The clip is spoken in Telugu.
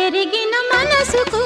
ఎరిగిన మనసుకు